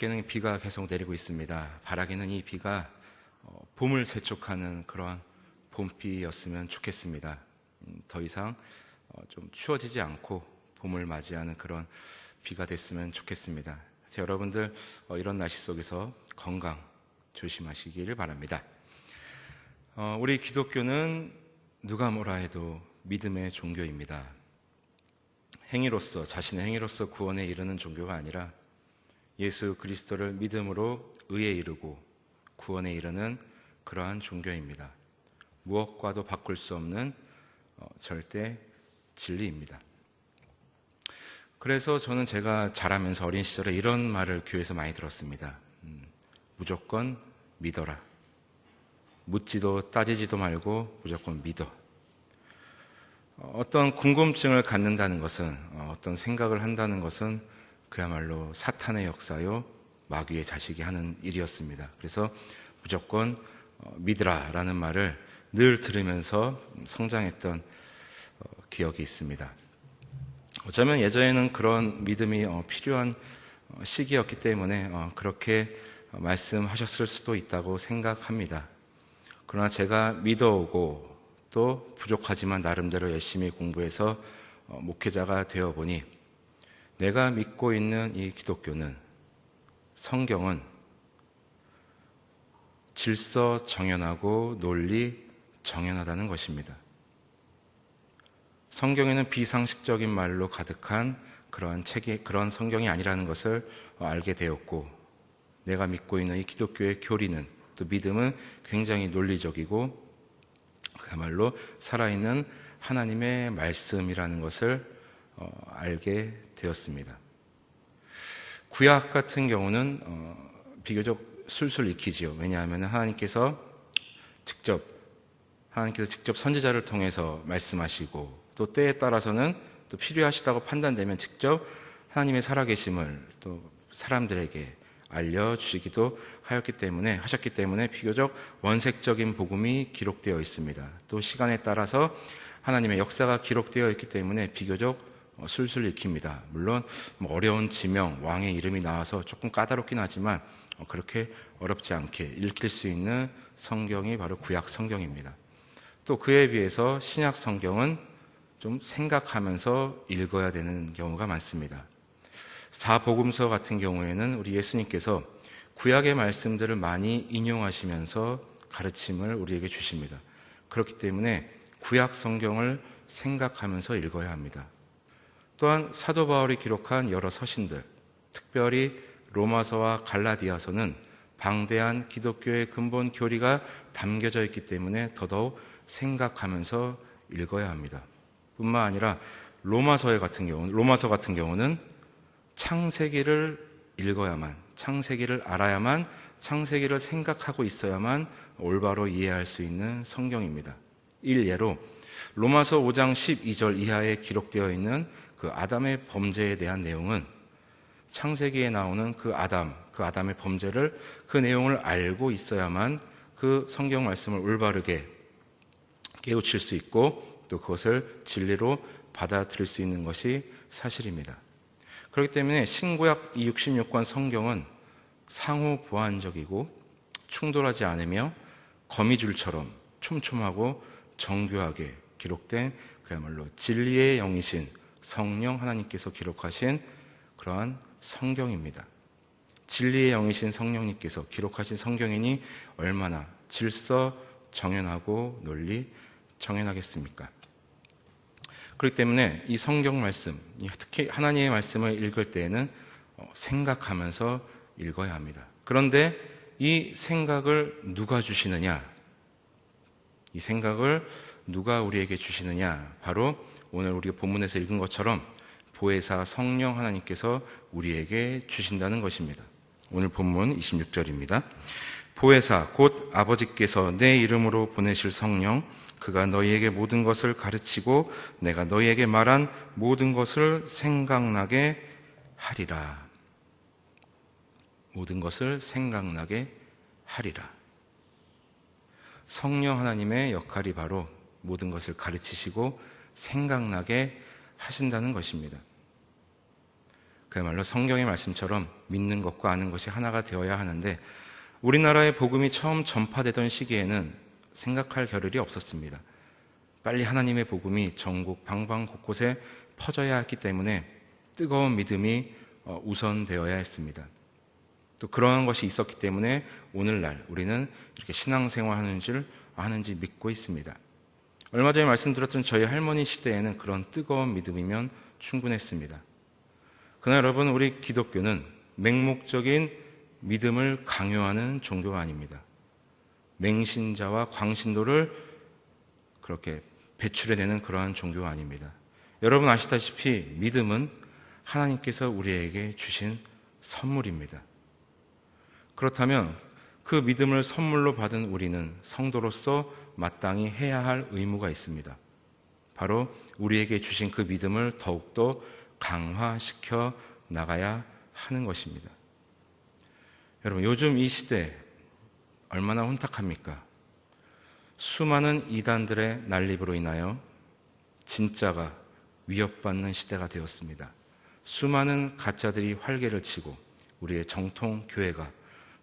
밖에는 비가 계속 내리고 있습니다. 바라기는 이 비가 어, 봄을 재촉하는 그러한 봄비였으면 좋겠습니다. 음, 더 이상 어, 좀 추워지지 않고 봄을 맞이하는 그런 비가 됐으면 좋겠습니다. 여러분들 어, 이런 날씨 속에서 건강 조심하시기를 바랍니다. 우리 기독교는 누가 뭐라 해도 믿음의 종교입니다. 행위로서 자신의 행위로서 구원에 이르는 종교가 아니라 예수 그리스도를 믿음으로 의에 이르고 구원에 이르는 그러한 종교입니다. 무엇과도 바꿀 수 없는 어, 절대 진리입니다. 그래서 저는 제가 자라면서 어린 시절에 이런 말을 교회에서 많이 들었습니다. 음, 무조건 믿어라. 묻지도 따지지도 말고 무조건 믿어. 어떤 궁금증을 갖는다는 것은 어, 어떤 생각을 한다는 것은 그야말로 사탄의 역사요 마귀의 자식이 하는 일이었습니다. 그래서 무조건 어, 믿으라라는 말을 늘 들으면서 성장했던 어, 기억이 있습니다. 어쩌면 예전에는 그런 믿음이 필요한 시기였기 때문에 그렇게 말씀하셨을 수도 있다고 생각합니다. 그러나 제가 믿어오고 또 부족하지만 나름대로 열심히 공부해서 어, 목회자가 되어 보니 내가 믿고 있는 이 기독교는 성경은 질서 정연하고 논리 정연하다는 것입니다. 성경에는 비상식적인 말로 가득한 그러한 책이 그런 성경이 아니라는 것을 알게 되었고 내가 믿고 있는 이 기독교의 교리는 또 믿음은 굉장히 논리적이고 그야말로 살아있는 하나님의 말씀이라는 것을 어, 알게 되었습니다. 구약 같은 경우는 어, 비교적 술술 익히지요. 왜냐하면 하나님께서 직접 하나님께서 직접 선지자를 통해서 말씀하시고 또 때에 따라서는 또 필요하시다고 판단되면 직접 하나님의 살아계심을 또 사람들에게 알려주시기도 하였기 때문에 하셨기 때문에 비교적 원색적인 복음이 기록되어 있습니다. 또 시간에 따라서 하나님의 역사가 기록되어 있기 때문에 비교적 어, 술술 익힙니다. 물론 뭐 어려운 지명, 왕의 이름이 나와서 조금 까다롭긴 하지만 어, 그렇게 어렵지 않게 읽힐 수 있는 성경이 바로 구약 성경입니다. 또 그에 비해서 신약 성경은 좀 생각하면서 읽어야 되는 경우가 많습니다. 사복음서 같은 경우에는 우리 예수님께서 구약의 말씀들을 많이 인용하시면서 가르침을 우리에게 주십니다. 그렇기 때문에 구약 성경을 생각하면서 읽어야 합니다. 또한 사도 바울이 기록한 여러 서신들, 특별히 로마서와 갈라디아서는 방대한 기독교의 근본 교리가 담겨져 있기 때문에 더더욱 생각하면서 읽어야 합니다. 뿐만 아니라 로마서 같은 경우, 로마서 같은 경우는 창세기를 읽어야만, 창세기를 알아야만, 창세기를 생각하고 있어야만 올바로 이해할 수 있는 성경입니다. 일예로 로마서 5장 12절 이하에 기록되어 있는 그 아담의 범죄에 대한 내용은 창세기에 나오는 그 아담, 그 아담의 범죄를 그 내용을 알고 있어야만 그 성경 말씀을 올바르게 깨우칠 수 있고 또 그것을 진리로 받아들일 수 있는 것이 사실입니다. 그렇기 때문에 신구약 이 66권 성경은 상호 보완적이고 충돌하지 않으며 거미줄처럼 촘촘하고 정교하게 기록된 그야말로 진리의 영이신 성령 하나님께서 기록하신 그러한 성경입니다. 진리의 영이신 성령님께서 기록하신 성경이니 얼마나 질서 정연하고 논리 정연하겠습니까? 그렇기 때문에 이 성경 말씀, 특히 하나님의 말씀을 읽을 때에는 어, 생각하면서 읽어야 합니다. 그런데 이 생각을 누가 주시느냐? 이 생각을 누가 우리에게 주시느냐? 바로 오늘 우리가 본문에서 읽은 것처럼 보혜사 성령 하나님께서 우리에게 주신다는 것입니다. 오늘 본문 26절입니다. 보혜사 곧 아버지께서 내 이름으로 보내실 성령 그가 너희에게 모든 것을 가르치고 내가 너희에게 말한 모든 것을 생각나게 하리라. 모든 것을 생각나게 하리라. 성령 하나님의 역할이 바로 모든 것을 가르치시고 생각나게 하신다는 것입니다. 그야말로 성경의 말씀처럼 믿는 것과 아는 것이 하나가 되어야 하는데 우리나라의 복음이 처음 전파되던 시기에는 생각할 겨를이 없었습니다. 빨리 하나님의 복음이 전국 방방 곳곳에 퍼져야 했기 때문에 뜨거운 믿음이 어, 우선되어야 했습니다. 또 그러한 것이 있었기 때문에 오늘날 우리는 이렇게 신앙생활 하는 줄 아는지 믿고 있습니다. 얼마 전에 말씀드렸던 저희 할머니 시대에는 그런 뜨거운 믿음이면 충분했습니다. 그러나 여러분, 우리 기독교는 맹목적인 믿음을 강요하는 종교가 아닙니다. 맹신자와 광신도를 그렇게 배출해내는 그러한 종교가 아닙니다. 여러분 아시다시피 믿음은 하나님께서 우리에게 주신 선물입니다. 그렇다면 그 믿음을 선물로 받은 우리는 성도로서 마땅히 해야 할 의무가 있습니다. 바로 우리에게 주신 그 믿음을 더욱더 강화시켜 나가야 하는 것입니다. 여러분, 요즘 이 시대 얼마나 혼탁합니까? 수많은 이단들의 난립으로 인하여 진짜가 위협받는 시대가 되었습니다. 수많은 가짜들이 활개를 치고 우리의 정통 교회가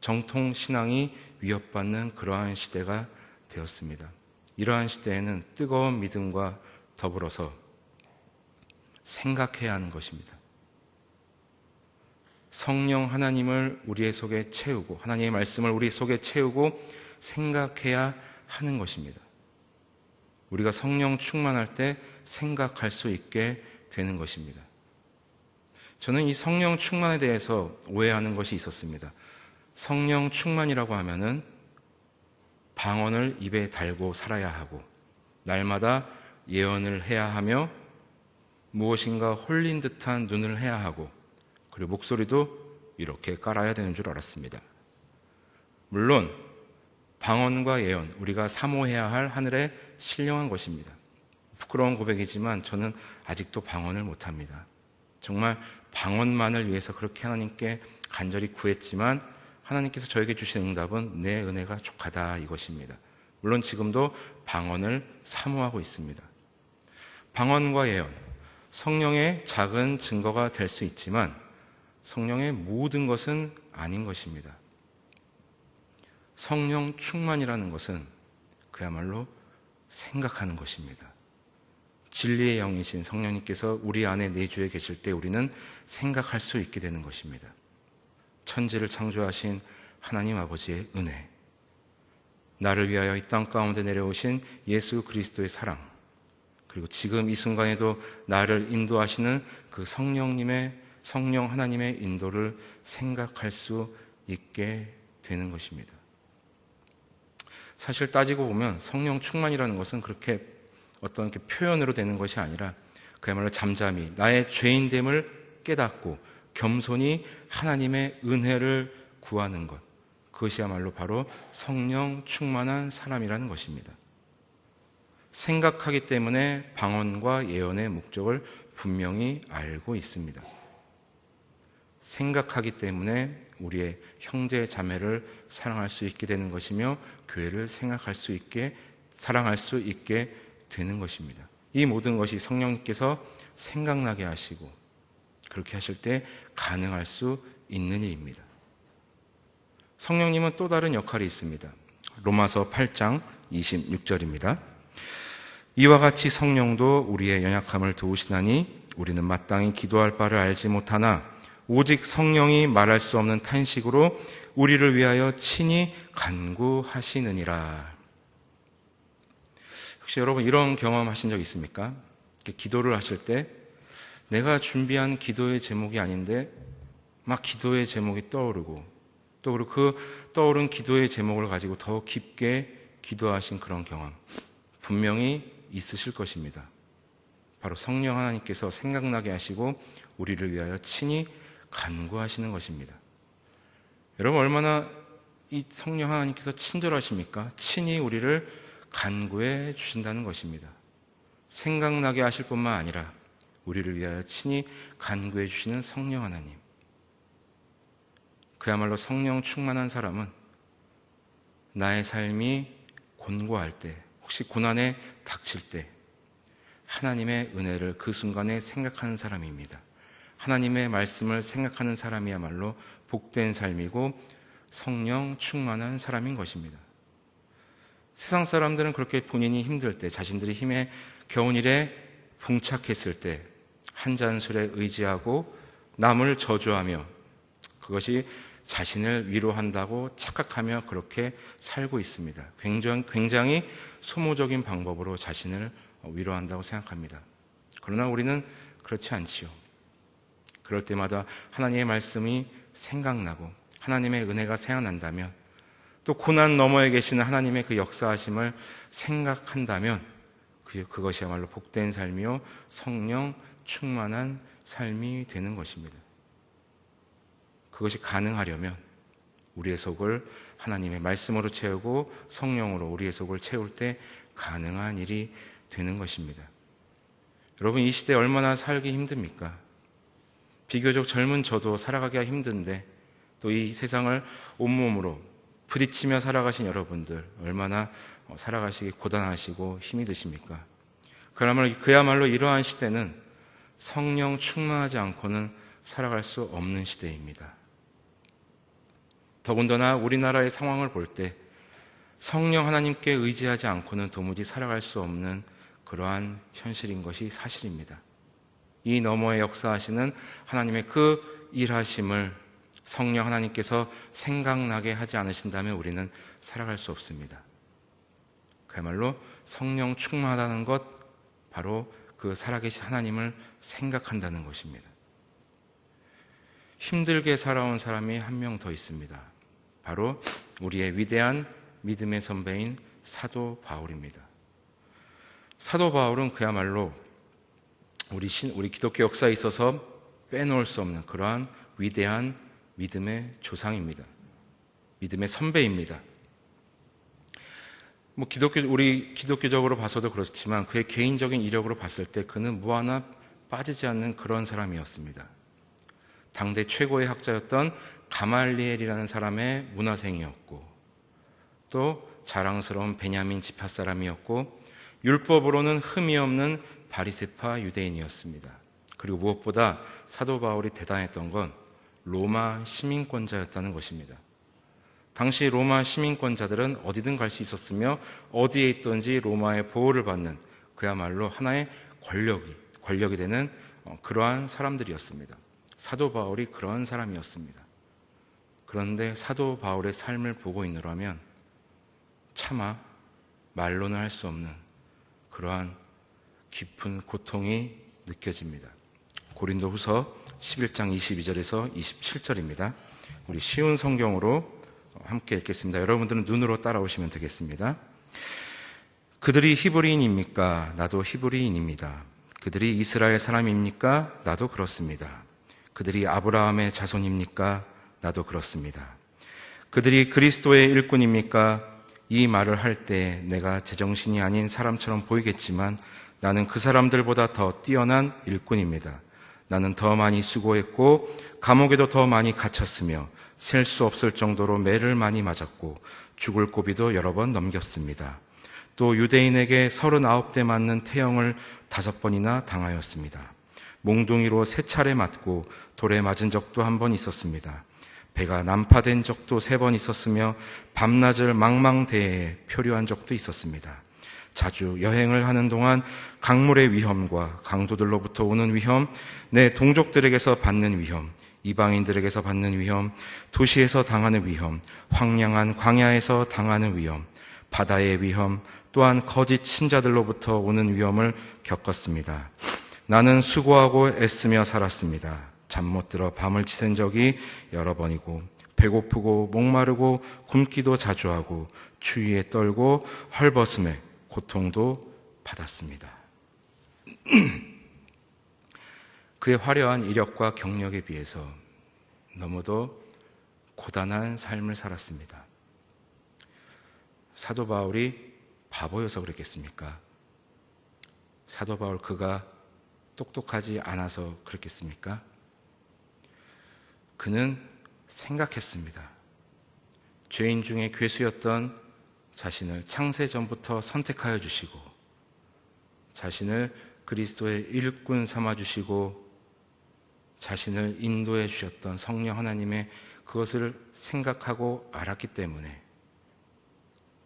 정통 신앙이 위협받는 그러한 시대가 되었습니다. 이러한 시대에는 뜨거운 믿음과 더불어서 생각해야 하는 것입니다. 성령 하나님을 우리의 속에 채우고 하나님의 말씀을 우리 속에 채우고 생각해야 하는 것입니다. 우리가 성령 충만할 때 생각할 수 있게 되는 것입니다. 저는 이 성령 충만에 대해서 오해하는 것이 있었습니다. 성령 충만이라고 하면은 방언을 입에 달고 살아야 하고 날마다 예언을 해야 하며 무엇인가 홀린 듯한 눈을 해야 하고 그리고 목소리도 이렇게 깔아야 되는 줄 알았습니다. 물론 방언과 예언 우리가 사모해야 할 하늘의 신령한 것입니다. 부끄러운 고백이지만 저는 아직도 방언을 못합니다. 정말 방언만을 위해서 그렇게 하나님께 간절히 구했지만 하나님께서 저에게 주신 응답은 내 은혜가 족하다 이것입니다. 물론 지금도 방언을 사모하고 있습니다. 방언과 예언, 성령의 작은 증거가 될 수 있지만 성령의 모든 것은 아닌 것입니다. 성령 충만이라는 것은 그야말로 생각하는 것입니다. 진리의 영이신 성령님께서 우리 안에 내주에 계실 때 우리는 생각할 수 있게 되는 것입니다. 천지를 창조하신 하나님 아버지의 은혜, 나를 위하여 이 땅 가운데 내려오신 예수 그리스도의 사랑, 그리고 지금 이 순간에도 나를 인도하시는 그 성령님의 성령 하나님의 인도를 생각할 수 있게 되는 것입니다. 사실 따지고 보면 성령 충만이라는 것은 그렇게 어떤 표현으로 되는 것이 아니라 그야말로 잠잠히 나의 죄인됨을 깨닫고 겸손히 하나님의 은혜를 구하는 것. 그것이야말로 바로 성령 충만한 사람이라는 것입니다. 생각하기 때문에 방언과 예언의 목적을 분명히 알고 있습니다. 생각하기 때문에 우리의 형제 자매를 사랑할 수 있게 되는 것이며 교회를 생각할 수 있게 사랑할 수 있게 되는 것입니다. 이 모든 것이 성령님께서 생각나게 하시고 그렇게 하실 때 가능할 수 있는 일입니다. 성령님은 또 다른 역할이 있습니다. 로마서 8장 26절입니다. 이와 같이 성령도 우리의 연약함을 도우시나니 우리는 마땅히 기도할 바를 알지 못하나 오직 성령이 말할 수 없는 탄식으로 우리를 위하여 친히 간구하시느니라. 혹시 여러분 이런 경험 하신 적 있습니까? 기도를 하실 때 내가 준비한 기도의 제목이 아닌데 막 기도의 제목이 떠오르고 또 그리고 그 떠오른 기도의 제목을 가지고 더 깊게 기도하신 그런 경험 분명히 있으실 것입니다. 바로 성령 하나님께서 생각나게 하시고 우리를 위하여 친히 간구하시는 것입니다. 여러분 얼마나 이 성령 하나님께서 친절하십니까? 친히 우리를 간구해 주신다는 것입니다. 생각나게 하실 뿐만 아니라 우리를 위하여 친히 간구해 주시는 성령 하나님. 그야말로 성령 충만한 사람은 나의 삶이 곤고할 때, 혹시 고난에 닥칠 때, 하나님의 은혜를 그 순간에 생각하는 사람입니다. 하나님의 말씀을 생각하는 사람이야말로 복된 삶이고 성령 충만한 사람인 것입니다. 세상 사람들은 그렇게 본인이 힘들 때, 자신들이 힘에 겨운 일에 봉착했을 때, 한 잔술에 의지하고 남을 저주하며 그것이 자신을 위로한다고 착각하며 그렇게 살고 있습니다. 굉장히, 굉장히 소모적인 방법으로 자신을 위로한다고 생각합니다. 그러나 우리는 그렇지 않지요. 그럴 때마다 하나님의 말씀이 생각나고 하나님의 은혜가 생각난다면 또 고난 너머에 계시는 하나님의 그 역사하심을 생각한다면 그, 그것이야말로 복된 삶이요 성령 충만한 삶이 되는 것입니다. 그것이 가능하려면 우리의 속을 하나님의 말씀으로 채우고 성령으로 우리의 속을 채울 때 가능한 일이 되는 것입니다. 여러분, 이 시대에 얼마나 살기 힘듭니까? 비교적 젊은 저도 살아가기가 힘든데 또 이 세상을 온몸으로 부딪히며 살아가신 여러분들 얼마나 살아가시기 고단하시고 힘이 드십니까? 그야말로, 그야말로 이러한 시대는 성령 충만하지 않고는 살아갈 수 없는 시대입니다. 더군다나 우리나라의 상황을 볼 때 성령 하나님께 의지하지 않고는 도무지 살아갈 수 없는 그러한 현실인 것이 사실입니다. 이 너머에 역사하시는 하나님의 그 일하심을 성령 하나님께서 생각나게 하지 않으신다면 우리는 살아갈 수 없습니다. 그야말로 성령 충만하다는 것, 바로 그 살아계신 하나님을 생각한다는 것입니다. 힘들게 살아온 사람이 한 명 더 있습니다. 바로 우리의 위대한 믿음의 선배인 사도 바울입니다. 사도 바울은 그야말로 우리 신, 우리 기독교 역사에 있어서 빼놓을 수 없는 그러한 위대한 믿음의 조상입니다. 믿음의 선배입니다. 뭐 기독교 우리 기독교적으로 봐서도 그렇지만 그의 개인적인 이력으로 봤을 때 그는 뭐 하나 빠지지 않는 그런 사람이었습니다. 당대 최고의 학자였던 가말리엘이라는 사람의 문화생이었고 또 자랑스러운 베냐민 지파 사람이었고 율법으로는 흠이 없는 바리세파 유대인이었습니다. 그리고 무엇보다 사도 바울이 대단했던 건 로마 시민권자였다는 것입니다. 당시 로마 시민권자들은 어디든 갈 수 있었으며 어디에 있든지 로마의 보호를 받는 그야말로 하나의 권력이 권력이 되는 어, 그러한 사람들이었습니다. 사도 바울이 그런 사람이었습니다. 그런데 사도 바울의 삶을 보고 있느라면 차마 말로는 할 수 없는 그러한 깊은 고통이 느껴집니다. 고린도 후서 11장 22절에서 27절입니다. 우리 쉬운 성경으로 함께 읽겠습니다. 여러분들은 눈으로 따라오시면 되겠습니다. 그들이 히브리인입니까? 나도 히브리인입니다. 그들이 이스라엘 사람입니까? 나도 그렇습니다. 그들이 아브라함의 자손입니까? 나도 그렇습니다. 그들이 그리스도의 일꾼입니까? 이 말을 할 때 내가 제정신이 아닌 사람처럼 보이겠지만 나는 그 사람들보다 더 뛰어난 일꾼입니다. 나는 더 많이 수고했고 감옥에도 더 많이 갇혔으며 셀 수 없을 정도로 매를 많이 맞았고 죽을 고비도 여러 번 넘겼습니다. 또 유대인에게 39대 맞는 태형을 다섯 번이나 당하였습니다. 몽둥이로 세 차례 맞고 돌에 맞은 적도 한 번 있었습니다. 배가 난파된 적도 세 번 있었으며 밤낮을 망망대해에 표류한 적도 있었습니다. 자주 여행을 하는 동안 강물의 위험과 강도들로부터 오는 위험, 내 동족들에게서 받는 위험, 이방인들에게서 받는 위험, 도시에서 당하는 위험, 황량한 광야에서 당하는 위험, 바다의 위험, 또한 거짓 신자들로부터 오는 위험을 겪었습니다. 나는 수고하고 애쓰며 살았습니다. 잠 못 들어 밤을 지샌 적이 여러 번이고 배고프고 목마르고 굶기도 자주 하고 추위에 떨고 헐벗음에 고통도 받았습니다. 그의 화려한 이력과 경력에 비해서 너무도 고단한 삶을 살았습니다. 사도 바울이 바보여서 그랬겠습니까? 사도 바울 그가 똑똑하지 않아서 그랬겠습니까? 그는 생각했습니다. 죄인 중에 괴수였던 자신을 창세 전부터 선택하여 주시고 자신을 그리스도의 일꾼 삼아 주시고 자신을 인도해 주셨던 성령 하나님의 그것을 생각하고 알았기 때문에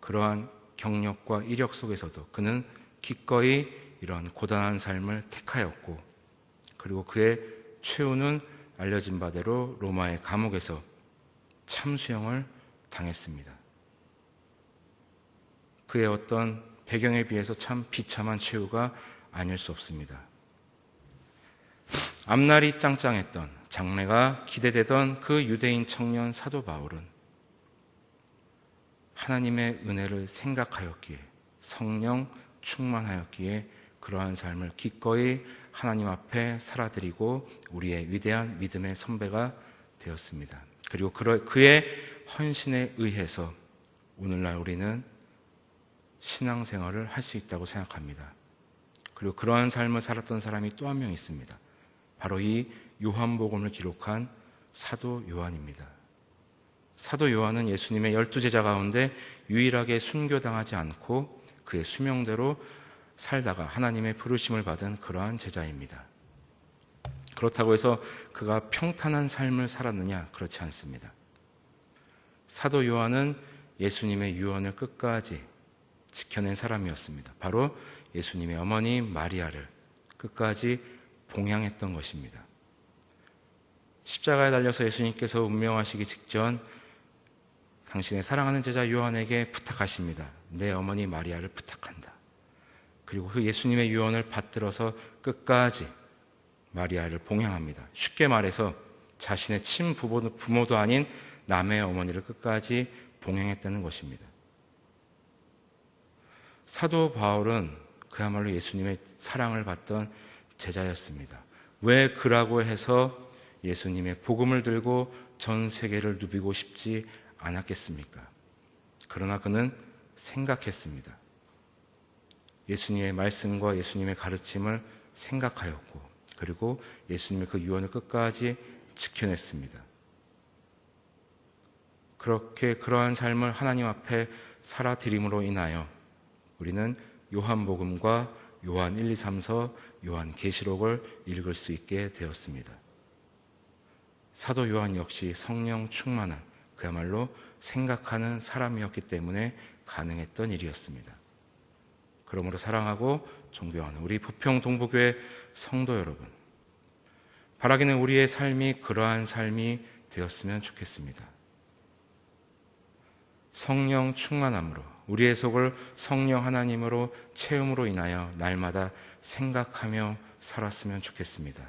그러한 경력과 이력 속에서도 그는 기꺼이 이런 고단한 삶을 택하였고 그리고 그의 최후는 알려진 바대로 로마의 감옥에서 참수형을 당했습니다. 그의 어떤 배경에 비해서 참 비참한 최후가 아닐 수 없습니다. 앞날이 짱짱했던 장래가 기대되던 그 유대인 청년 사도 바울은 하나님의 은혜를 생각하였기에 성령 충만하였기에 그러한 삶을 기꺼이 하나님 앞에 살아드리고 우리의 위대한 믿음의 선배가 되었습니다. 그리고 그의 헌신에 의해서 오늘날 우리는 신앙생활을 할 수 있다고 생각합니다. 그리고 그러한 삶을 살았던 사람이 또 한 명 있습니다. 바로 이 요한복음을 기록한 사도 요한입니다. 사도 요한은 예수님의 열두 제자 가운데 유일하게 순교당하지 않고 그의 수명대로 살다가 하나님의 부르심을 받은 그러한 제자입니다. 그렇다고 해서 그가 평탄한 삶을 살았느냐? 그렇지 않습니다. 사도 요한은 예수님의 유언을 끝까지 지켜낸 사람이었습니다. 바로 예수님의 어머니 마리아를 끝까지 봉양했던 것입니다. 십자가에 달려서 예수님께서 운명하시기 직전 당신의 사랑하는 제자 요한에게 부탁하십니다. 내 어머니 마리아를 부탁한다. 그리고 그 예수님의 유언을 받들어서 끝까지 마리아를 봉양합니다. 쉽게 말해서 자신의 친부모도 부모도 아닌 남의 어머니를 끝까지 봉양했다는 것입니다. 사도 바울은 그야말로 예수님의 사랑을 받던 제자였습니다. 왜 그라고 해서 예수님의 복음을 들고 전 세계를 누비고 싶지 않았겠습니까? 그러나 그는 생각했습니다. 예수님의 말씀과 예수님의 가르침을 생각하였고, 그리고 예수님의 그 유언을 끝까지 지켜냈습니다. 그렇게 그러한 삶을 하나님 앞에 살아드림으로 인하여 우리는 요한복음과 요한 1, 2, 3서 요한 계시록을 읽을 수 있게 되었습니다. 사도 요한 역시 성령 충만한 그야말로 생각하는 사람이었기 때문에 가능했던 일이었습니다. 그러므로 사랑하고 존경하는 우리 부평 동부교회 성도 여러분, 바라기는 우리의 삶이 그러한 삶이 되었으면 좋겠습니다. 성령 충만함으로 우리의 속을 성령 하나님으로 체험으로 인하여 날마다 생각하며 살았으면 좋겠습니다.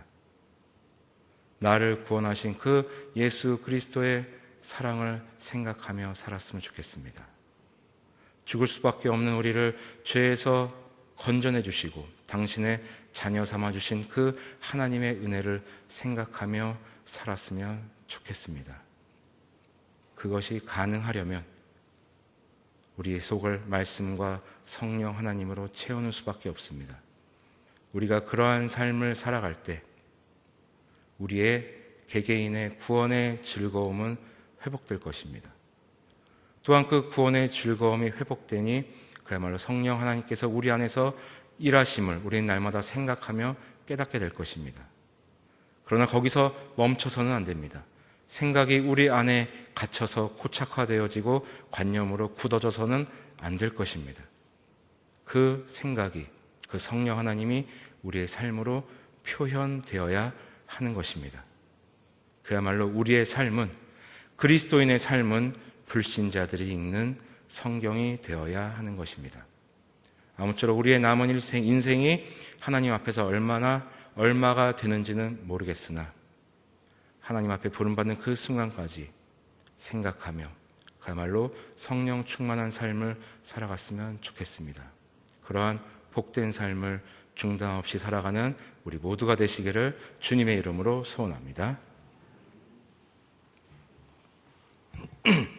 나를 구원하신 그 예수 그리스도의 사랑을 생각하며 살았으면 좋겠습니다. 죽을 수밖에 없는 우리를 죄에서 건져내 주시고 당신의 자녀 삼아 주신 그 하나님의 은혜를 생각하며 살았으면 좋겠습니다. 그것이 가능하려면 우리의 속을 말씀과 성령 하나님으로 채우는 수밖에 없습니다. 우리가 그러한 삶을 살아갈 때 우리의 개개인의 구원의 즐거움은 회복될 것입니다. 또한 그 구원의 즐거움이 회복되니 그야말로 성령 하나님께서 우리 안에서 일하심을 우리는 날마다 생각하며 깨닫게 될 것입니다. 그러나 거기서 멈춰서는 안 됩니다. 생각이 우리 안에 갇혀서 고착화되어지고 관념으로 굳어져서는 안 될 것입니다. 그 생각이 그 성령 하나님이 우리의 삶으로 표현되어야 하는 것입니다. 그야말로 우리의 삶은 그리스도인의 삶은 불신자들이 읽는 성경이 되어야 하는 것입니다. 아무쪼록 우리의 남은 일생, 인생이 하나님 앞에서 얼마나 얼마가 되는지는 모르겠으나 하나님 앞에 부름받는 그 순간까지 생각하며 그야말로 성령 충만한 삶을 살아갔으면 좋겠습니다. 그러한 복된 삶을 중단 없이 살아가는 우리 모두가 되시기를 주님의 이름으로 소원합니다.